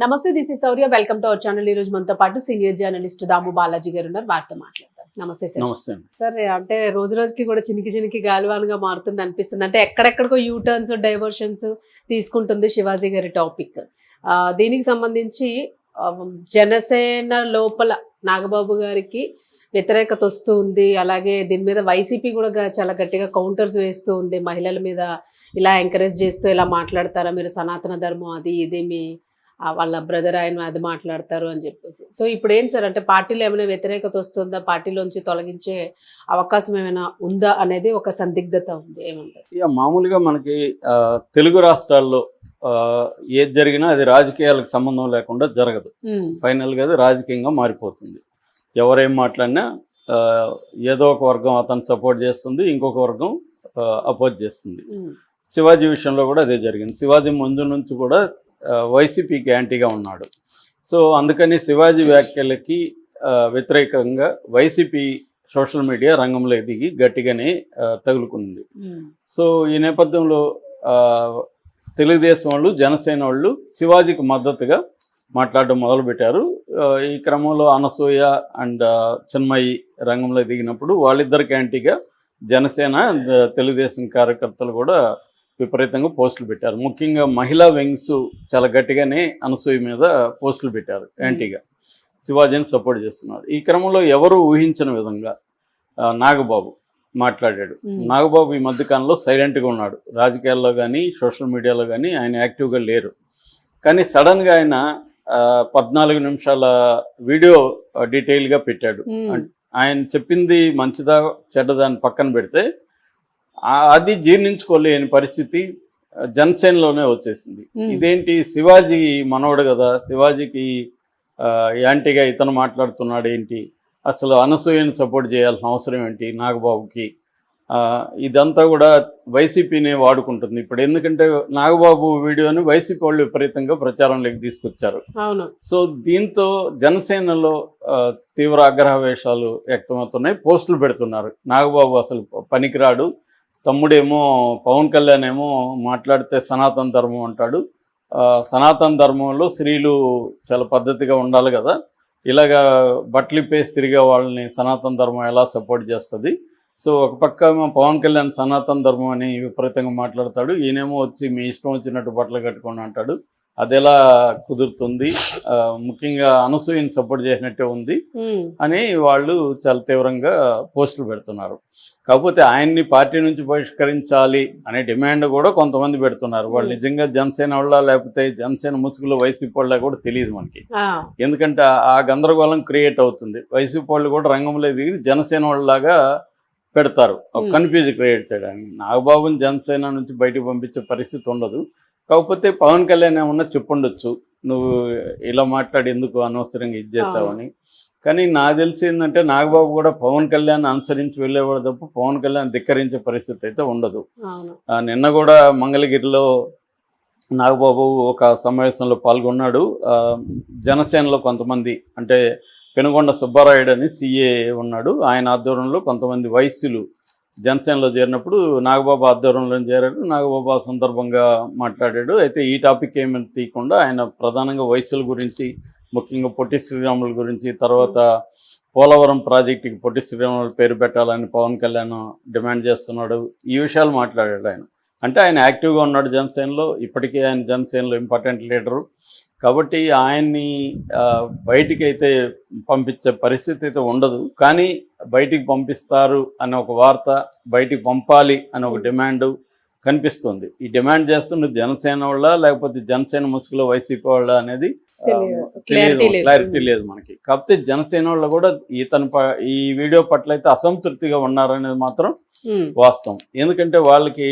Namaste this is Sourya welcome to our channel ఈ రోజు మనతో పాటు సీనియర్ జర్నలిస్ట్ దాము బాలాజీ గారు ఉన్నారు. వారితో మాట్లాడతాం నమస్తే సార్. నమస్తే సార్ అంటే రోజు రోజుకి కూడా చినికి చినికి గాలివాన్గా మారుతుంది అనిపిస్తుంది. అంటే ఎక్కడెక్కడికో యూ టర్న్స్ డైవర్షన్స్ తీసుకుంటుంది శివాజీ గారి టాపిక్ దీనికి సంబంధించి జనసేన లోపల నాగబాబు గారికి వ్యతిరేకత వస్తూ ఉంది. అలాగే దీని మీద వైసీపీ కూడా చాలా గట్టిగా కౌంటర్స్ వేస్తూ ఉంది. మహిళల మీద ఇలా ఎంకరేజ్ చేస్తూ ఇలా మాట్లాడతారా? మీరు సనాతన ధర్మం అది ఇది మీ వాళ్ళ బ్రదర్ ఆయన అది మాట్లాడతారు అని చెప్పేసి. సో ఇప్పుడు ఏంటి సార్ అంటే పార్టీలో ఏమైనా వ్యతిరేకత వస్తుందా? పార్టీలోంచి తొలగించే అవకాశం ఏమైనా ఉందా అనేది ఒక సందిగ్ధత ఉంది. ఏమంటారు? ఇక మామూలుగా మనకి తెలుగు రాష్ట్రాల్లో ఏది జరిగినా అది రాజకీయాలకు సంబంధం లేకుండా జరగదు. ఫైనల్గా అది రాజకీయంగా మారిపోతుంది. ఎవరేం మాట్లాడినా ఏదో ఒక వర్గం అతను సపోర్ట్ చేస్తుంది ఇంకొక వర్గం అపోజ్ చేస్తుంది. శివాజీ విషయంలో కూడా అదే జరిగింది. శివాజీ ముందు నుంచి కూడా వైసీపీకి యాంటీగా ఉన్నాడు. సో అందుకని శివాజీ వ్యాఖ్యలకి వ్యతిరేకంగా వైసీపీ సోషల్ మీడియా రంగంలో దిగి గట్టిగానే తగులుకుంది. సో ఈ నేపథ్యంలో తెలుగుదేశం వాళ్ళు జనసేన వాళ్ళు శివాజీకి మద్దతుగా మాట్లాడడం మొదలుపెట్టారు. ఈ క్రమంలో అనసూయ అండ్ చిన్మయి రంగంలో దిగినప్పుడు వాళ్ళిద్దరికి యాంటీగా జనసేన తెలుగుదేశం కార్యకర్తలు కూడా విపరీతంగా పోస్టులు పెట్టారు. ముఖ్యంగా మహిళా వింగ్స్ చాలా గట్టిగానే అనసూయ మీద పోస్టులు పెట్టారు యాంటీగా. శివాజీని సపోర్ట్ చేస్తున్నారు. ఈ క్రమంలో ఎవరు ఊహించిన విధంగా నాగబాబు మాట్లాడాడు. నాగబాబు ఈ మధ్య కాలంలో సైలెంట్గా ఉన్నాడు. రాజకీయాల్లో కానీ సోషల్ మీడియాలో కానీ ఆయన యాక్టివ్గా లేరు. కానీ సడన్గా ఆయన పద్నాలుగు నిమిషాల వీడియో డీటెయిల్గా పెట్టాడు. ఆయన చెప్పింది మంచిదా చెడ్డదా అని పక్కన పెడితే అది జీర్ణించుకోలేని పరిస్థితి జనసేనలోనే వచ్చేసింది. ఇదేంటి? శివాజీ మనవడు కదా? శివాజీకి యాంటీగా ఇతను మాట్లాడుతున్నాడు ఏంటి? అసలు అనసూయని సపోర్ట్ చేయాల్సిన అవసరం ఏంటి నాగబాబుకి? ఇదంతా కూడా వైసీపీనే వాడుకుంటుంది. ఇప్పుడు ఎందుకంటే నాగబాబు వీడియోని వైసీపీ వాళ్ళు విపరీతంగా ప్రచారంలోకి తీసుకొచ్చారు. అవును. సో దీంతో జనసేనలో తీవ్ర ఆగ్రహవేశాలు వ్యక్తమవుతున్నాయి. పోస్టులు పెడుతున్నారు. నాగబాబు అసలు పనికిరాడు. తమ్ముడేమో పవన్ కళ్యాణ్ ఏమో మాట్లాడితే సనాతన ధర్మం అంటాడు. సనాతన ధర్మంలో స్త్రీలు చాలా పద్ధతిగా ఉండాలి కదా. ఇలాగా బట్టలిప్పేసి తిరిగే వాళ్ళని సనాతన ధర్మం ఎలా సపోర్ట్ చేస్తుంది? సో ఒక పక్క పవన్ కళ్యాణ్ సనాతన ధర్మం అని విపరీతంగా మాట్లాడతాడు. ఈయనేమో వచ్చి మీ ఇష్టం వచ్చినట్టు బట్టలు కట్టుకోండి అంటాడు. అది ఎలా కుదురుతుంది ముఖ్యంగా అనసూయని సపోర్ట్ చేసినట్టే ఉంది అని వాళ్ళు చాలా తీవ్రంగా పోస్టులు పెడుతున్నారు. కాకపోతే ఆయన్ని పార్టీ నుంచి బహిష్కరించాలి అనే డిమాండ్ కూడా కొంతమంది పెడుతున్నారు. వాళ్ళు. నిజంగా జనసేన వాళ్ళ లేకపోతే జనసేన ముసుగులో వైసీపీ వాళ్ళ కూడా తెలియదు మనకి. ఎందుకంటే ఆ గందరగోళం క్రియేట్ అవుతుంది. వైసీపీ వాళ్ళు కూడా రంగంలో దిగి జనసేన వాళ్ళలాగా పెడతారు. కన్ఫ్యూజ్ క్రియేట్ చేయడానికి. నాగబాబుని జనసేన నుంచి బయటకు పంపించే పరిస్థితి ఉండదు. కాకపోతే పవన్ కళ్యాణ్ ఏమన్నా చెప్పుండొచ్చు. నువ్వు ఇలా మాట్లాడి ఎందుకు అనవసరంగా ఇది చేసావని కానీ నాకు తెలిసి ఏంటంటే నాగబాబు కూడా పవన్ కళ్యాణ్ అనుసరించి వెళ్ళేవాడు తప్ప పవన్ కళ్యాణ్ ధిక్కరించే పరిస్థితి అయితే ఉండదు. నిన్న కూడా మంగళగిరిలో నాగబాబు ఒక సమావేశంలో పాల్గొన్నాడు. జనసేనలో కొంతమంది అంటే పెనుగొండ సుబ్బారాయుడు అని సీఏ ఉన్నాడు. ఆయన ఆధ్వర్యంలో కొంతమంది వైశ్యులు జనసేనలో చేరినప్పుడు నాగబాబు ఆధ్వర్యంలో చేరాడు. నాగబాబు ఆ సందర్భంగా మాట్లాడాడు. అయితే ఈ టాపిక్ ఏమైనా తీయకుండా ఆయన ప్రధానంగా వయసుల గురించి ముఖ్యంగా పొట్టి శ్రీరాముల గురించి తర్వాత పోలవరం ప్రాజెక్టుకి పొట్టి శ్రీరాముల పేరు పెట్టాలని పవన్ కళ్యాణ్ డిమాండ్ చేస్తున్నాడు. ఈ విషయాలు మాట్లాడాడు ఆయన. అంటే ఆయన యాక్టివ్గా ఉన్నాడు జనసేనలో. ఇప్పటికే ఆయన జనసేనలో ఇంపార్టెంట్ లీడరు. కాబట్టి ఆయన్ని బయటికి అయితే పంపించే పరిస్థితి అయితే ఉండదు. కానీ బయటికి పంపిస్తారు అనే ఒక వార్త బయటికి పంపాలి అనే ఒక డిమాండ్ కనిపిస్తుంది. ఈ డిమాండ్ చేస్తున్న జనసేన వాళ్ళ లేకపోతే జనసేన ముసుగులో వైసీపీ వాళ్ళ అనేది తెలియదు. క్లారిటీ లేదు. మనకి. కాకపోతే జనసేన వాళ్ళు కూడా ఇతని ఈ వీడియో పట్ల అయితే అసంతృప్తిగా ఉన్నారనేది మాత్రం వాస్తవం. ఎందుకంటే వాళ్ళకి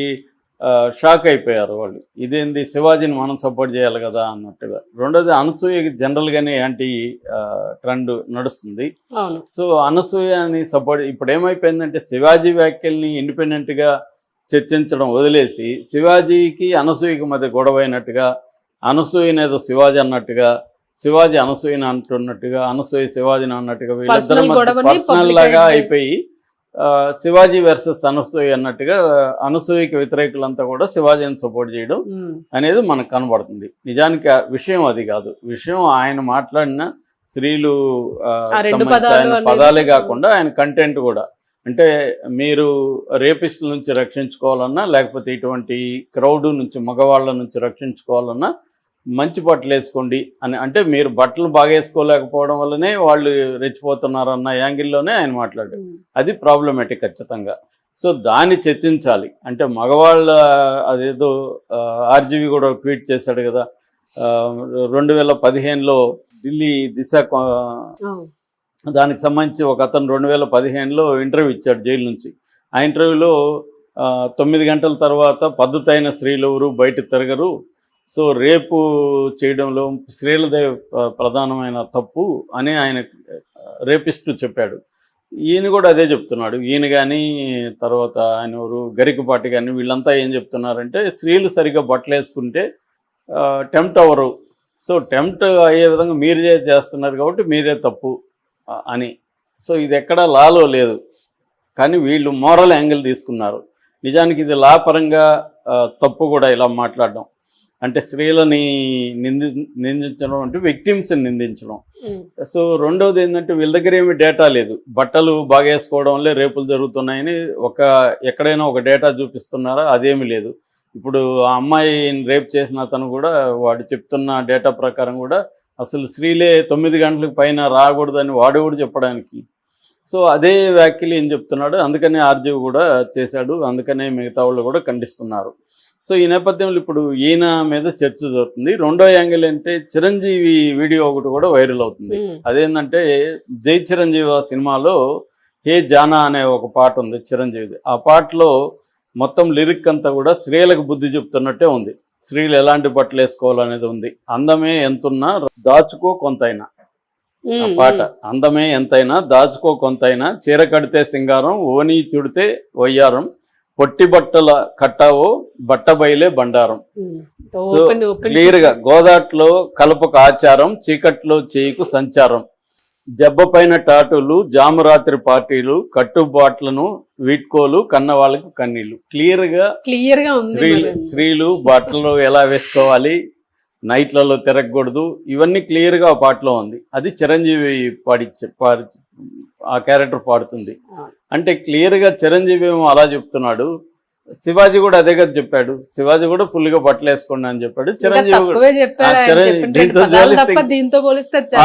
షాక్ అయిపోయారు వాళ్ళు. ఇదేంది శివాజీని మనం సపోర్ట్ చేయాలి కదా అన్నట్టుగా. రెండోది అనసూయకి జనరల్గానే యాంటీ ట్రెండ్ నడుస్తుంది. సో అనసూయని సపోర్ట్ ఇప్పుడు ఏమైపోయిందంటే శివాజీ వ్యాఖ్యల్ని ఇండిపెండెంట్గా చర్చించడం వదిలేసి శివాజీకి అనసూయకి మధ్య గొడవ అయినట్టుగా అనసూయని ఏదో శివాజీ అన్నట్టుగా శివాజీ అనసూయని అంటున్నట్టుగా అనసూయ శివాజీని అన్నట్టుగా వీళ్ళిద్దరి మధ్య పర్సనల్ లాగా అయిపోయి- శివాజీ వర్సెస్ అనసూయ అన్నట్టుగా అనసూయకి వ్యతిరేకులంతా కూడా శివాజీని సపోర్ట్ చేయడం అనేది మనకు కనబడుతుంది. నిజానికి ఆ విషయం అది కాదు. విషయం ఆయన మాట్లాడిన స్త్రీలు పదాలే కాకుండా ఆయన కంటెంట్ కూడా. అంటే మీరు రేపిస్టుల నుంచి రక్షించుకోవాలన్నా లేకపోతే ఇటువంటి క్రౌడ్ నుంచి మగవాళ్ళ నుంచి రక్షించుకోవాలన్నా మంచి బట్టలు వేసుకోండి అని. అంటే మీరు బట్టలు బాగా వేసుకోలేకపోవడం వల్లనే వాళ్ళు రెచ్చిపోతున్నారన్న యాంగిల్లోనే ఆయన మాట్లాడారు అది ప్రాబ్లమేటిక్ ఖచ్చితంగా. సో దాన్ని చర్చించాలి. అంటే మగవాళ్ళ అదేదో ఆర్జీవి కూడా ట్వీట్ చేశాడు కదా. రెండు వేల పదిహేనులో ఢిల్లీ దిశ. దానికి సంబంధించి ఒక అతను రెండు వేల పదిహేనులో ఇంటర్వ్యూ ఇచ్చాడు జైలు నుంచి. ఆ ఇంటర్వ్యూలో తొమ్మిది గంటల తర్వాత పద్ధతైన స్త్రీలు ఎవరు బయట తిరగరు. సో రేపు చేయడంలో స్త్రీలదే ప్రధానమైన తప్పు అని ఆయన రేపిస్తూ చెప్పాడు. ఈయన కూడా అదే చెప్తున్నాడు. ఈయన కానీ తర్వాత ఆయన ఎవరు గరికపాటి కానీ వీళ్ళంతా ఏం చెప్తున్నారంటే స్త్రీలు సరిగ్గా బట్టలు వేసుకుంటే టెంప్ట్ అవ్వరు. సో టెంప్ట్ అయ్యే విధంగా మీరే చేస్తున్నారు కాబట్టి మీదే తప్పు అని. సో ఇది ఎక్కడా లాలో లేదు. కానీ వీళ్ళు మోరల్ యాంగిల్ తీసుకున్నారు. నిజానికి ఇది లా పరంగా తప్పు కూడా ఇలా మాట్లాడడం. అంటే స్త్రీలని నింది నిందించడం అంటే విక్టిమ్స్ని నిందించడం. సో రెండోది ఏంటంటే వీళ్ళ దగ్గర ఏమి డేటా లేదు. బట్టలు బాగా వేసుకోవడం వల్లే రేపులు జరుగుతున్నాయని ఒక ఎక్కడైనా ఒక డేటా చూపిస్తున్నారా? అదేమి లేదు. ఇప్పుడు ఆ అమ్మాయిని రేప్ చేసిన అతను కూడా వాడు చెప్తున్న డేటా ప్రకారం కూడా అసలు స్త్రీలే తొమ్మిది గంటలకు పైన రాకూడదని వాడు కూడా చెప్పడానికి. సో అదే వ్యాఖ్యలు ఏం చెప్తున్నాడు. అందుకనే ఆర్జీవి కూడా చేశాడు. అందుకనే మిగతా వాళ్ళు కూడా ఖండిస్తున్నారు. సో ఈ నేపథ్యంలో ఇప్పుడు ఈయన మీద చర్చ జరుగుతుంది. రెండో యాంగిల్ అంటే చిరంజీవి వీడియో ఒకటి కూడా వైరల్ అవుతుంది. అదేంటంటే జై చిరంజీవి సినిమాలో హే జానా అనే ఒక పాట ఉంది చిరంజీవిది. ఆ పాటలో మొత్తం లిరిక్ అంతా కూడా స్త్రీలకు బుద్ధి చెప్తున్నట్టే ఉంది. స్త్రీలు ఎలాంటి బట్టలు వేసుకోవాలనేది ఉంది. అందమే ఎంతున్నా దాచుకో కొంతైనా. ఆ పాట. అందమే ఎంతైనా దాచుకో కొంతైనా. చీర కడితే సింగారం ఓని చుడితే వయ్యారం. పొట్టి బట్టల కట్టావో బట్ట బయలే బండారం. సో క్లియర్గా గోదాట్లో కలపక ఆచారం చీకట్లో చేయికు సంచారం దెబ్బ పైన టాటులు జామురాత్రి పార్టీలు కట్టుబాట్లను వీడ్కోలు కన్న వాళ్ళకు కన్నీళ్ళు క్లియర్గా క్లియర్గా స్త్రీలు. స్త్రీలు బట్టలు ఎలా వేసుకోవాలి నైట్లలో తిరగకూడదు ఇవన్నీ క్లియర్గా పాటలో ఉంది అది చిరంజీవి పాడి పాడి ఆ క్యారెక్టర్ పాడుతుంది. అంటే క్లియర్గా చిరంజీవి ఏమో అలా చెప్తున్నాడు. శివాజీ కూడా అదే కదా చెప్పాడు. శివాజీ కూడా ఫుల్గా బట్టలు వేసుకోండి అని చెప్పాడు. చిరంజీవి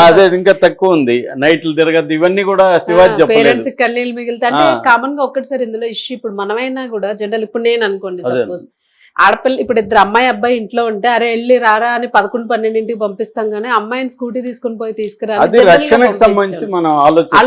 అదే ఇంకా తక్కువ ఉంది. నైట్లు తిరగద్దు ఇవన్నీ కూడా శివాజీ చెప్పలేదు. కన్నీళ్ళు మిగిలితే అంటే. కామన్గా ఒక్కటిసారి ఇందులో ఇష్యూ ఇప్పుడు మనమైనా కూడా జనరల్ ఇప్పుడు నేను అనుకోండి. సపోజ్ ఆడపిల్ల ఇప్పుడు ఇద్దరు అమ్మాయి అబ్బాయి ఇంట్లో ఉంటే అరే వెళ్ళి రారా అని పదకొండు పన్నెండింటికి పంపిస్తాం కానీ అమ్మాయిని స్కూటీ తీసుకుని పోయి తీసుకురా రక్షణకు. సంబంధించి మనం ఆలోచన